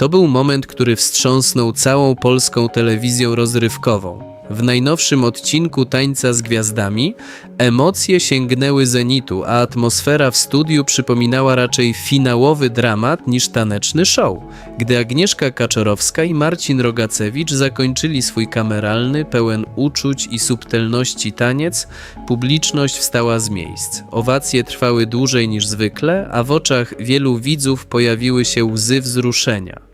To był moment, który wstrząsnął całą polską telewizją rozrywkową. W najnowszym odcinku Tańca z Gwiazdami emocje sięgnęły zenitu, a atmosfera w studiu przypominała raczej finałowy dramat niż taneczny show. Gdy Agnieszka Kaczorowska i Marcin Rogacewicz zakończyli swój kameralny, pełen uczuć i subtelności taniec, publiczność wstała z miejsc. Owacje trwały dłużej niż zwykle, a w oczach wielu widzów pojawiły się łzy wzruszenia.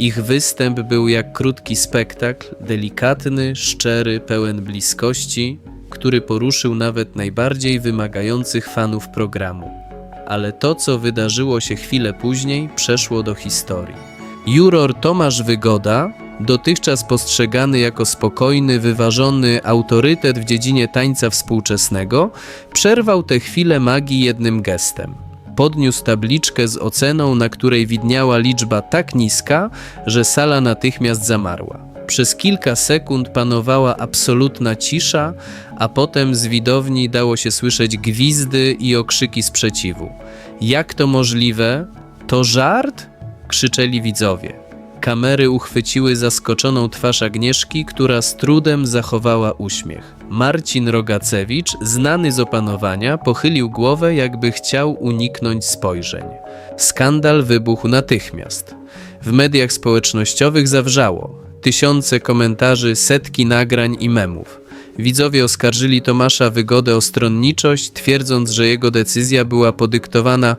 Ich występ był jak krótki spektakl, delikatny, szczery, pełen bliskości, który poruszył nawet najbardziej wymagających fanów programu. Ale to, co wydarzyło się chwilę później, przeszło do historii. Juror Tomasz Wygoda, dotychczas postrzegany jako spokojny, wyważony autorytet w dziedzinie tańca współczesnego, przerwał tę chwilę magii jednym gestem – podniósł tabliczkę z oceną, na której widniała liczba tak niska, że sala natychmiast zamarła. Przez kilka sekund panowała absolutna cisza, a potem z widowni dało się słyszeć gwizdy i okrzyki sprzeciwu. Jak to możliwe? To żart? krzyczeli widzowie. Kamery uchwyciły zaskoczoną twarz Agnieszki, która z trudem zachowała uśmiech. Marcin Rogacewicz, znany z opanowania, pochylił głowę, jakby chciał uniknąć spojrzeń. Skandal wybuchł natychmiast. W mediach społecznościowych zawrzało. Tysiące komentarzy, setki nagrań i memów. Widzowie oskarżyli Tomasza Wygodę o stronniczość, twierdząc, że jego decyzja była podyktowana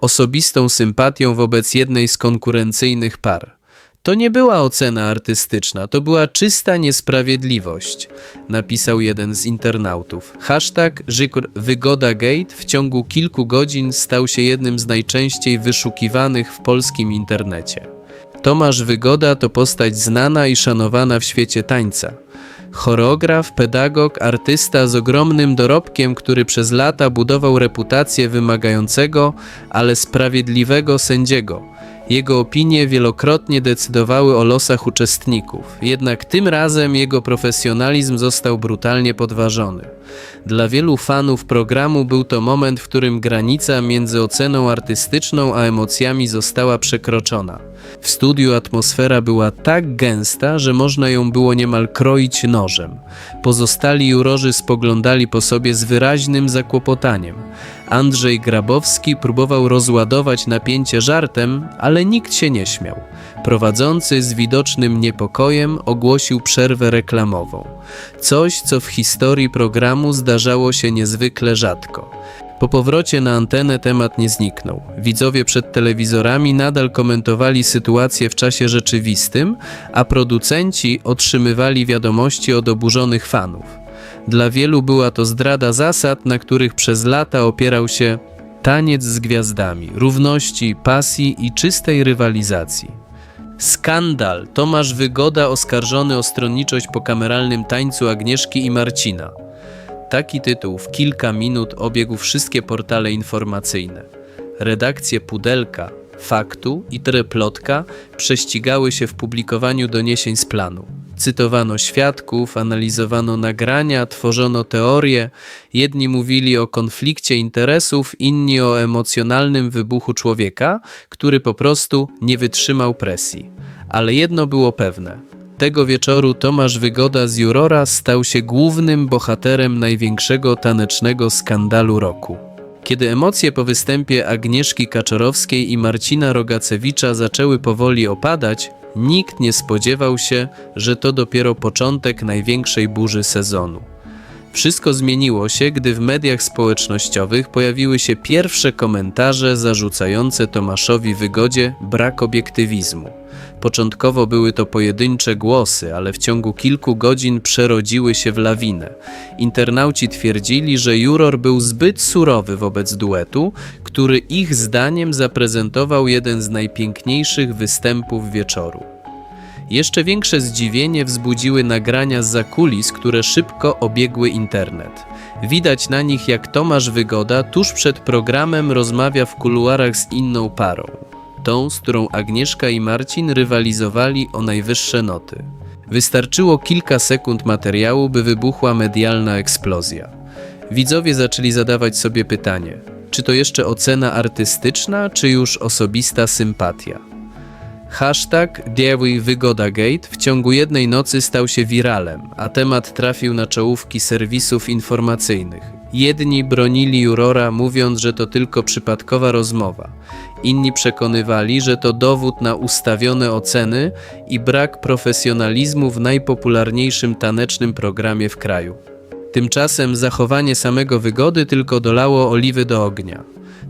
osobistą sympatią wobec jednej z konkurencyjnych par. To nie była ocena artystyczna, to była czysta niesprawiedliwość, napisał jeden z internautów. Hashtag Żykr Wygoda Gate w ciągu kilku godzin stał się jednym z najczęściej wyszukiwanych w polskim internecie. Tomasz Wygoda to postać znana i szanowana w świecie tańca. Choreograf, pedagog, artysta z ogromnym dorobkiem, który przez lata budował reputację wymagającego, ale sprawiedliwego sędziego – jego opinie wielokrotnie decydowały o losach uczestników, jednak tym razem jego profesjonalizm został brutalnie podważony. Dla wielu fanów programu był to moment, w którym granica między oceną artystyczną a emocjami została przekroczona. W studiu atmosfera była tak gęsta, że można ją było niemal kroić nożem. Pozostali jurorzy spoglądali po sobie z wyraźnym zakłopotaniem. Andrzej Grabowski próbował rozładować napięcie żartem, ale nikt się nie śmiał. Prowadzący z widocznym niepokojem ogłosił przerwę reklamową. Coś, co w historii programu zdarzało się niezwykle rzadko. Po powrocie na antenę temat nie zniknął. Widzowie przed telewizorami nadal komentowali sytuację w czasie rzeczywistym, a producenci otrzymywali wiadomości od oburzonych fanów. Dla wielu była to zdrada zasad, na których przez lata opierał się taniec z gwiazdami, równości, pasji i czystej rywalizacji. Skandal! Tomasz Wygoda oskarżony o stronniczość po kameralnym tańcu Agnieszki i Marcina. Taki tytuł w kilka minut obiegł wszystkie portale informacyjne. Redakcje Pudelka, Faktu i Tryplotka prześcigały się w publikowaniu doniesień z planu. Cytowano świadków, analizowano nagrania, tworzono teorie. Jedni mówili o konflikcie interesów, inni o emocjonalnym wybuchu człowieka, który po prostu nie wytrzymał presji. Ale jedno było pewne. Tego wieczoru Tomasz Wygoda z Jurora stał się głównym bohaterem największego tanecznego skandalu roku. Kiedy emocje po występie Agnieszki Kaczorowskiej i Marcina Rogacewicza zaczęły powoli opadać, nikt nie spodziewał się, że to dopiero początek największej burzy sezonu. Wszystko zmieniło się, gdy w mediach społecznościowych pojawiły się pierwsze komentarze zarzucające Tomaszowi Wygodzie brak obiektywizmu. Początkowo były to pojedyncze głosy, ale w ciągu kilku godzin przerodziły się w lawinę. Internauci twierdzili, że juror był zbyt surowy wobec duetu, który ich zdaniem zaprezentował jeden z najpiękniejszych występów wieczoru. Jeszcze większe zdziwienie wzbudziły nagrania z zakulis, które szybko obiegły internet. Widać na nich, jak Tomasz Wygoda tuż przed programem rozmawia w kuluarach z inną parą. Tą, z którą Agnieszka i Marcin rywalizowali o najwyższe noty. Wystarczyło kilka sekund materiału, by wybuchła medialna eksplozja. Widzowie zaczęli zadawać sobie pytanie: czy to jeszcze ocena artystyczna, czy już osobista sympatia? Hashtag Gate w ciągu jednej nocy stał się wiralem, a temat trafił na czołówki serwisów informacyjnych. Jedni bronili jurora, mówiąc, że to tylko przypadkowa rozmowa. Inni przekonywali, że to dowód na ustawione oceny i brak profesjonalizmu w najpopularniejszym tanecznym programie w kraju. Tymczasem zachowanie samego wygody tylko dolało oliwy do ognia.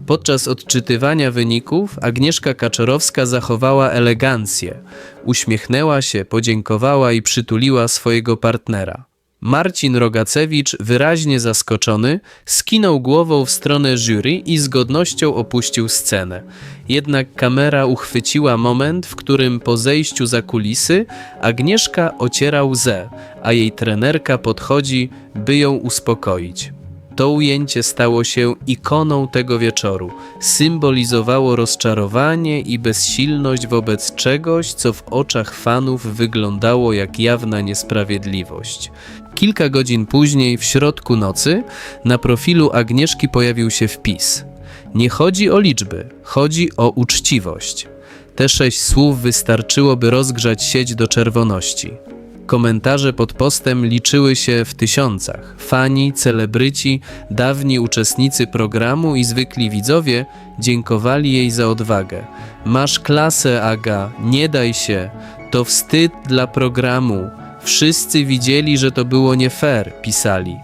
Podczas odczytywania wyników Agnieszka Kaczorowska zachowała elegancję. Uśmiechnęła się, podziękowała i przytuliła swojego partnera. Marcin Rogacewicz, wyraźnie zaskoczony, skinął głową w stronę jury i z godnością opuścił scenę. Jednak kamera uchwyciła moment, w którym po zejściu za kulisy Agnieszka ociera łzę, a jej trenerka podchodzi, by ją uspokoić. To ujęcie stało się ikoną tego wieczoru. Symbolizowało rozczarowanie i bezsilność wobec czegoś, co w oczach fanów wyglądało jak jawna niesprawiedliwość. Kilka godzin później, w środku nocy, na profilu Agnieszki pojawił się wpis. Nie chodzi o liczby, chodzi o uczciwość. Te sześć słów wystarczyło, by rozgrzać sieć do czerwoności. Komentarze pod postem liczyły się w tysiącach. Fani, celebryci, dawni uczestnicy programu i zwykli widzowie dziękowali jej za odwagę. Masz klasę, Aga, nie daj się. To wstyd dla programu. Wszyscy widzieli, że to było nie fair, pisali.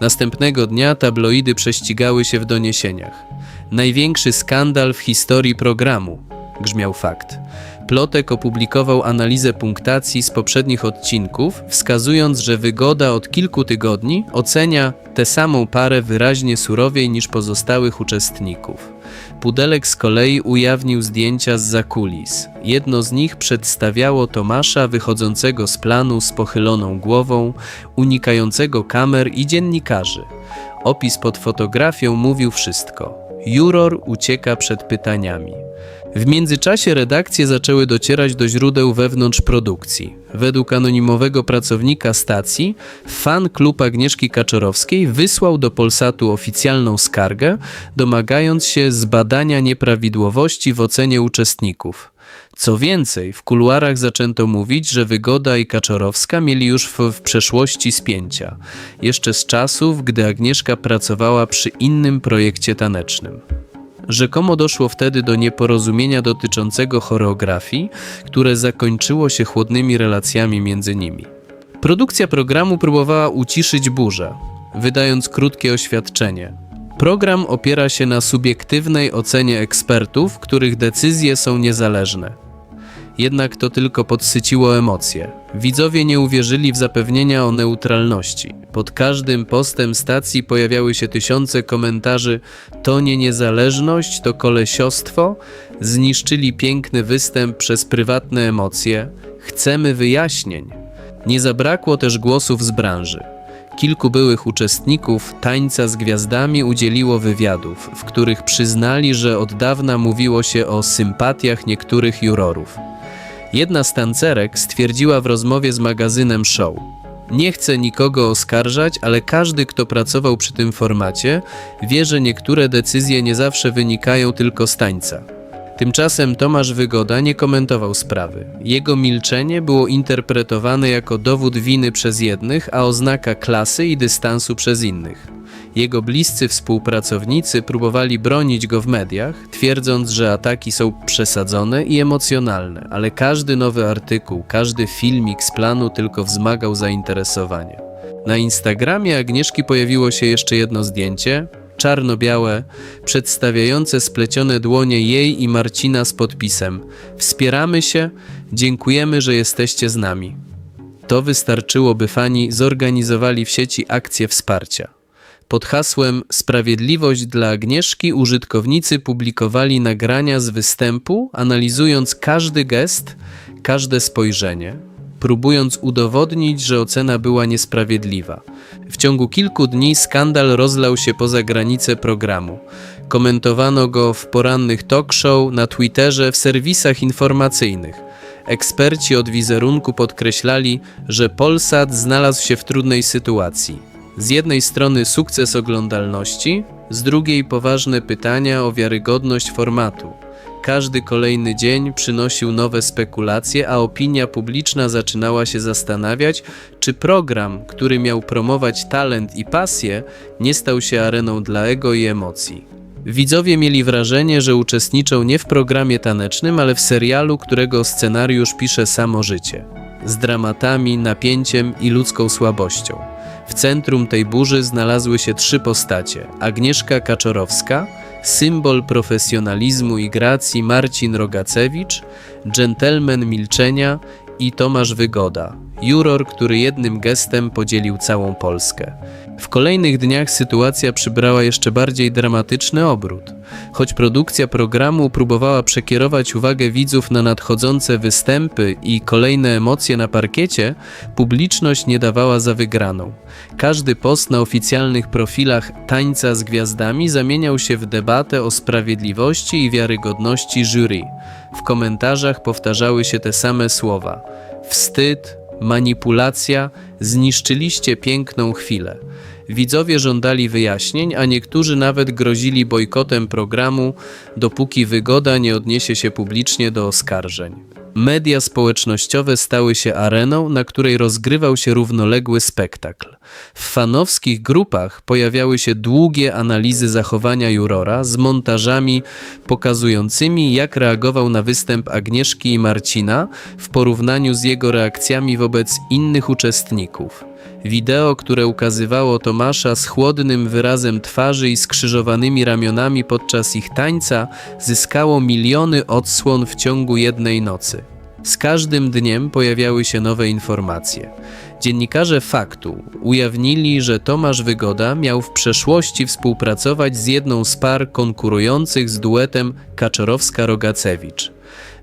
Następnego dnia tabloidy prześcigały się w doniesieniach. Największy skandal w historii programu, grzmiał fakt. Plotek opublikował analizę punktacji z poprzednich odcinków, wskazując, że wygoda od kilku tygodni ocenia tę samą parę wyraźnie surowiej niż pozostałych uczestników. Pudelek z kolei ujawnił zdjęcia z zakulis. Jedno z nich przedstawiało Tomasza wychodzącego z planu z pochyloną głową, unikającego kamer i dziennikarzy. Opis pod fotografią mówił wszystko. Juror ucieka przed pytaniami. W międzyczasie redakcje zaczęły docierać do źródeł wewnątrz produkcji. Według anonimowego pracownika stacji, fan klub Agnieszki Kaczorowskiej wysłał do Polsatu oficjalną skargę, domagając się zbadania nieprawidłowości w ocenie uczestników. Co więcej, w kuluarach zaczęto mówić, że Wygoda i Kaczorowska mieli już w, w przeszłości spięcia, jeszcze z czasów, gdy Agnieszka pracowała przy innym projekcie tanecznym. Rzekomo doszło wtedy do nieporozumienia dotyczącego choreografii, które zakończyło się chłodnymi relacjami między nimi. Produkcja programu próbowała uciszyć burzę, wydając krótkie oświadczenie. Program opiera się na subiektywnej ocenie ekspertów, których decyzje są niezależne. Jednak to tylko podsyciło emocje. Widzowie nie uwierzyli w zapewnienia o neutralności. Pod każdym postem stacji pojawiały się tysiące komentarzy: To nie niezależność, to kolesiostwo. Zniszczyli piękny występ przez prywatne emocje. Chcemy wyjaśnień. Nie zabrakło też głosów z branży. Kilku byłych uczestników tańca z gwiazdami udzieliło wywiadów, w których przyznali, że od dawna mówiło się o sympatiach niektórych jurorów. Jedna z tancerek stwierdziła w rozmowie z magazynem Show: Nie chcę nikogo oskarżać, ale każdy, kto pracował przy tym formacie, wie, że niektóre decyzje nie zawsze wynikają tylko z tańca. Tymczasem Tomasz Wygoda nie komentował sprawy. Jego milczenie było interpretowane jako dowód winy przez jednych, a oznaka klasy i dystansu przez innych. Jego bliscy współpracownicy próbowali bronić go w mediach, twierdząc, że ataki są przesadzone i emocjonalne, ale każdy nowy artykuł, każdy filmik z planu tylko wzmagał zainteresowanie. Na Instagramie Agnieszki pojawiło się jeszcze jedno zdjęcie, czarno-białe, przedstawiające splecione dłonie jej i Marcina z podpisem: Wspieramy się, dziękujemy, że jesteście z nami. To wystarczyło, by fani zorganizowali w sieci akcję wsparcia. Pod hasłem Sprawiedliwość dla Agnieszki użytkownicy publikowali nagrania z występu, analizując każdy gest, każde spojrzenie, próbując udowodnić, że ocena była niesprawiedliwa. W ciągu kilku dni skandal rozlał się poza granice programu. Komentowano go w porannych talk show, na Twitterze, w serwisach informacyjnych. Eksperci od wizerunku podkreślali, że Polsat znalazł się w trudnej sytuacji. Z jednej strony sukces oglądalności, z drugiej poważne pytania o wiarygodność formatu. Każdy kolejny dzień przynosił nowe spekulacje, a opinia publiczna zaczynała się zastanawiać, czy program, który miał promować talent i pasję, nie stał się areną dla ego i emocji. Widzowie mieli wrażenie, że uczestniczą nie w programie tanecznym, ale w serialu, którego scenariusz pisze samo życie. Z dramatami, napięciem i ludzką słabością. W centrum tej burzy znalazły się trzy postacie: Agnieszka Kaczorowska, symbol profesjonalizmu i gracji Marcin Rogacewicz, dżentelmen milczenia i Tomasz Wygoda, juror, który jednym gestem podzielił całą Polskę. W kolejnych dniach sytuacja przybrała jeszcze bardziej dramatyczny obrót. Choć produkcja programu próbowała przekierować uwagę widzów na nadchodzące występy i kolejne emocje na parkiecie, publiczność nie dawała za wygraną. Każdy post na oficjalnych profilach Tańca z Gwiazdami zamieniał się w debatę o sprawiedliwości i wiarygodności jury. W komentarzach powtarzały się te same słowa: wstyd, manipulacja, zniszczyliście piękną chwilę. Widzowie żądali wyjaśnień, a niektórzy nawet grozili bojkotem programu, dopóki wygoda nie odniesie się publicznie do oskarżeń. Media społecznościowe stały się areną, na której rozgrywał się równoległy spektakl. W fanowskich grupach pojawiały się długie analizy zachowania jurora z montażami pokazującymi, jak reagował na występ Agnieszki i Marcina w porównaniu z jego reakcjami wobec innych uczestników. Wideo, które ukazywało Tomasza z chłodnym wyrazem twarzy i skrzyżowanymi ramionami podczas ich tańca, zyskało miliony odsłon w ciągu jednej nocy. Z każdym dniem pojawiały się nowe informacje. Dziennikarze faktu ujawnili, że Tomasz Wygoda miał w przeszłości współpracować z jedną z par konkurujących z duetem Kaczorowska-Rogacewicz.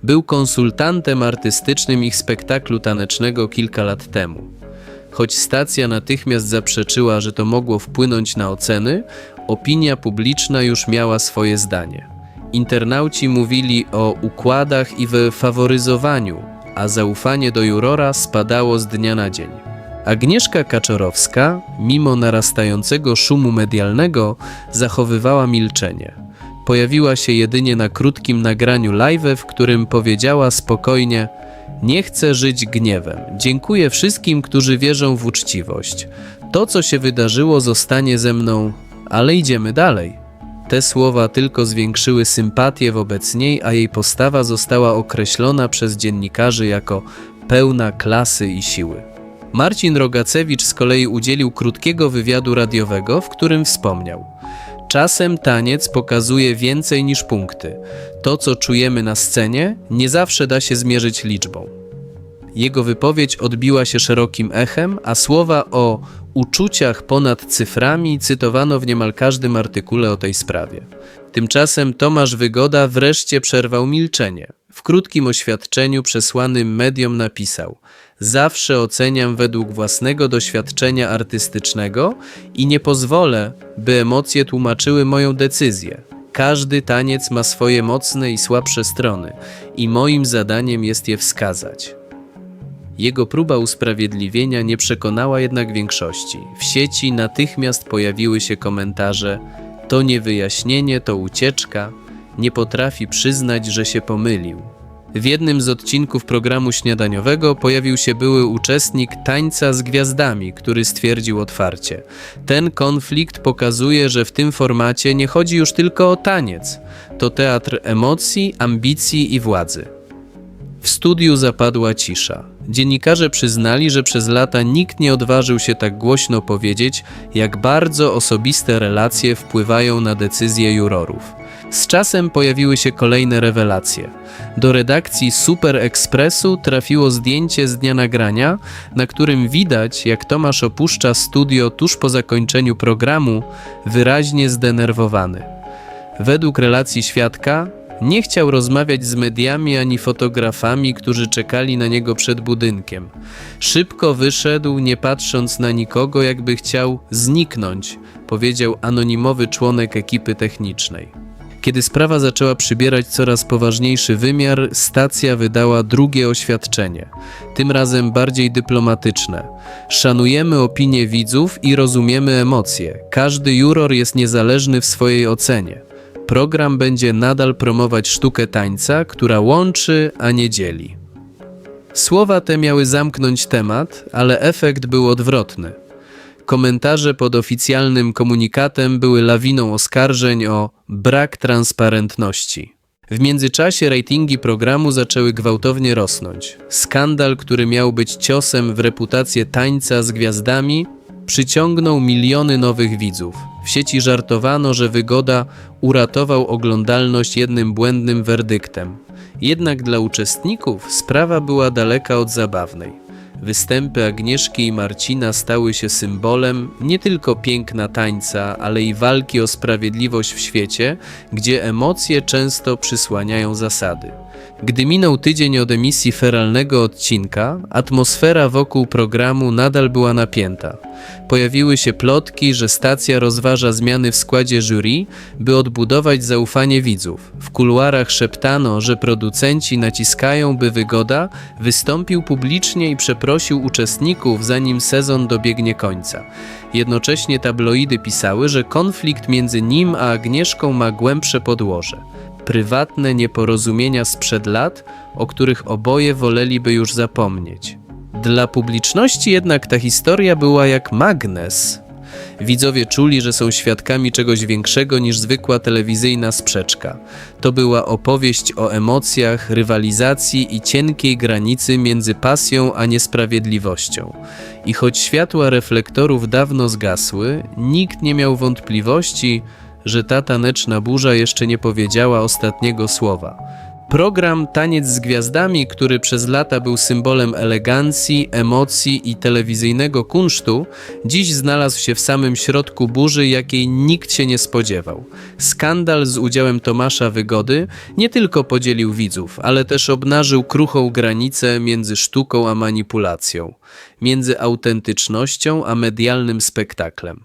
Był konsultantem artystycznym ich spektaklu tanecznego kilka lat temu. Choć stacja natychmiast zaprzeczyła, że to mogło wpłynąć na oceny, opinia publiczna już miała swoje zdanie. Internauci mówili o układach i wyfaworyzowaniu, a zaufanie do jurora spadało z dnia na dzień. Agnieszka Kaczorowska, mimo narastającego szumu medialnego, zachowywała milczenie. Pojawiła się jedynie na krótkim nagraniu live, w którym powiedziała spokojnie: Nie chcę żyć gniewem. Dziękuję wszystkim, którzy wierzą w uczciwość. To, co się wydarzyło, zostanie ze mną, ale idziemy dalej. Te słowa tylko zwiększyły sympatię wobec niej, a jej postawa została określona przez dziennikarzy jako pełna klasy i siły. Marcin Rogacewicz z kolei udzielił krótkiego wywiadu radiowego, w którym wspomniał: Czasem taniec pokazuje więcej niż punkty. To, co czujemy na scenie, nie zawsze da się zmierzyć liczbą. Jego wypowiedź odbiła się szerokim echem, a słowa o uczuciach ponad cyframi cytowano w niemal każdym artykule o tej sprawie. Tymczasem Tomasz Wygoda wreszcie przerwał milczenie. W krótkim oświadczeniu przesłanym mediom napisał: Zawsze oceniam według własnego doświadczenia artystycznego i nie pozwolę, by emocje tłumaczyły moją decyzję. Każdy taniec ma swoje mocne i słabsze strony, i moim zadaniem jest je wskazać. Jego próba usprawiedliwienia nie przekonała jednak większości. W sieci natychmiast pojawiły się komentarze: To nie wyjaśnienie, to ucieczka, nie potrafi przyznać, że się pomylił. W jednym z odcinków programu śniadaniowego pojawił się były uczestnik Tańca z Gwiazdami, który stwierdził otwarcie: Ten konflikt pokazuje, że w tym formacie nie chodzi już tylko o taniec. To teatr emocji, ambicji i władzy. W studiu zapadła cisza. Dziennikarze przyznali, że przez lata nikt nie odważył się tak głośno powiedzieć, jak bardzo osobiste relacje wpływają na decyzje jurorów. Z czasem pojawiły się kolejne rewelacje. Do redakcji Super Expressu trafiło zdjęcie z dnia nagrania, na którym widać, jak Tomasz opuszcza studio tuż po zakończeniu programu, wyraźnie zdenerwowany. Według relacji świadka, nie chciał rozmawiać z mediami ani fotografami, którzy czekali na niego przed budynkiem. Szybko wyszedł, nie patrząc na nikogo, jakby chciał zniknąć, powiedział anonimowy członek ekipy technicznej. Kiedy sprawa zaczęła przybierać coraz poważniejszy wymiar, stacja wydała drugie oświadczenie, tym razem bardziej dyplomatyczne. Szanujemy opinię widzów i rozumiemy emocje. Każdy juror jest niezależny w swojej ocenie. program będzie nadal promować sztukę tańca, która łączy, a nie dzieli. Słowa te miały zamknąć temat, ale efekt był odwrotny. Komentarze pod oficjalnym komunikatem były lawiną oskarżeń o brak transparentności. W międzyczasie ratingi programu zaczęły gwałtownie rosnąć. Skandal, który miał być ciosem w reputację tańca z gwiazdami, przyciągnął miliony nowych widzów. W sieci żartowano, że wygoda uratował oglądalność jednym błędnym werdyktem. Jednak dla uczestników sprawa była daleka od zabawnej. Występy Agnieszki i Marcina stały się symbolem nie tylko piękna tańca, ale i walki o sprawiedliwość w świecie, gdzie emocje często przysłaniają zasady. Gdy minął tydzień od emisji feralnego odcinka, atmosfera wokół programu nadal była napięta. Pojawiły się plotki, że stacja rozważa zmiany w składzie jury, by odbudować zaufanie widzów. W kuluarach szeptano, że producenci naciskają, by Wygoda wystąpił publicznie i przeprosił uczestników, zanim sezon dobiegnie końca. Jednocześnie tabloidy pisały, że konflikt między nim a Agnieszką ma głębsze podłoże prywatne nieporozumienia sprzed lat, o których oboje woleliby już zapomnieć. Dla publiczności jednak ta historia była jak magnes. Widzowie czuli, że są świadkami czegoś większego niż zwykła telewizyjna sprzeczka. To była opowieść o emocjach, rywalizacji i cienkiej granicy między pasją a niesprawiedliwością. I choć światła reflektorów dawno zgasły, nikt nie miał wątpliwości, że ta taneczna burza jeszcze nie powiedziała ostatniego słowa. Program Taniec z Gwiazdami, który przez lata był symbolem elegancji, emocji i telewizyjnego kunsztu, dziś znalazł się w samym środku burzy, jakiej nikt się nie spodziewał. Skandal z udziałem Tomasza Wygody nie tylko podzielił widzów, ale też obnażył kruchą granicę między sztuką a manipulacją, między autentycznością a medialnym spektaklem.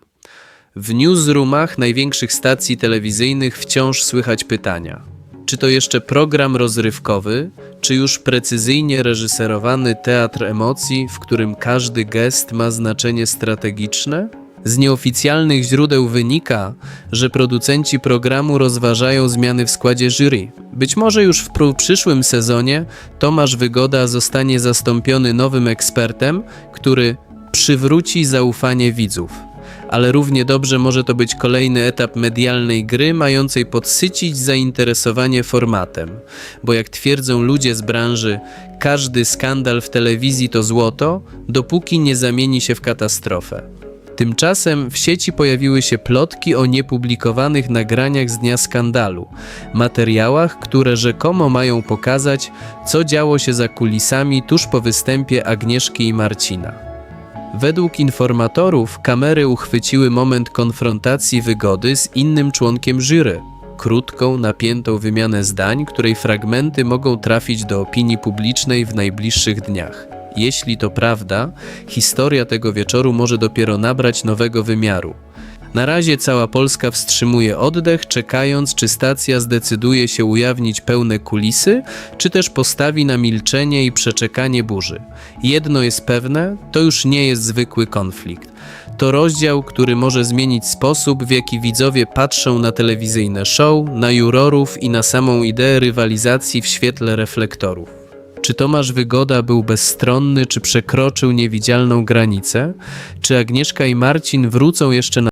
W newsroomach największych stacji telewizyjnych wciąż słychać pytania. Czy to jeszcze program rozrywkowy, czy już precyzyjnie reżyserowany teatr emocji, w którym każdy gest ma znaczenie strategiczne? Z nieoficjalnych źródeł wynika, że producenci programu rozważają zmiany w składzie jury. Być może już w przyszłym sezonie Tomasz Wygoda zostanie zastąpiony nowym ekspertem, który przywróci zaufanie widzów ale równie dobrze może to być kolejny etap medialnej gry, mającej podsycić zainteresowanie formatem. Bo jak twierdzą ludzie z branży, każdy skandal w telewizji to złoto, dopóki nie zamieni się w katastrofę. Tymczasem w sieci pojawiły się plotki o niepublikowanych nagraniach z dnia skandalu, materiałach, które rzekomo mają pokazać, co działo się za kulisami tuż po występie Agnieszki i Marcina. Według informatorów kamery uchwyciły moment konfrontacji wygody z innym członkiem jury. Krótką, napiętą wymianę zdań, której fragmenty mogą trafić do opinii publicznej w najbliższych dniach. Jeśli to prawda, historia tego wieczoru może dopiero nabrać nowego wymiaru. Na razie cała Polska wstrzymuje oddech, czekając, czy stacja zdecyduje się ujawnić pełne kulisy, czy też postawi na milczenie i przeczekanie burzy. Jedno jest pewne, to już nie jest zwykły konflikt. To rozdział, który może zmienić sposób, w jaki widzowie patrzą na telewizyjne show, na jurorów i na samą ideę rywalizacji w świetle reflektorów. Czy Tomasz Wygoda był bezstronny, czy przekroczył niewidzialną granicę? Czy Agnieszka i Marcin wrócą jeszcze na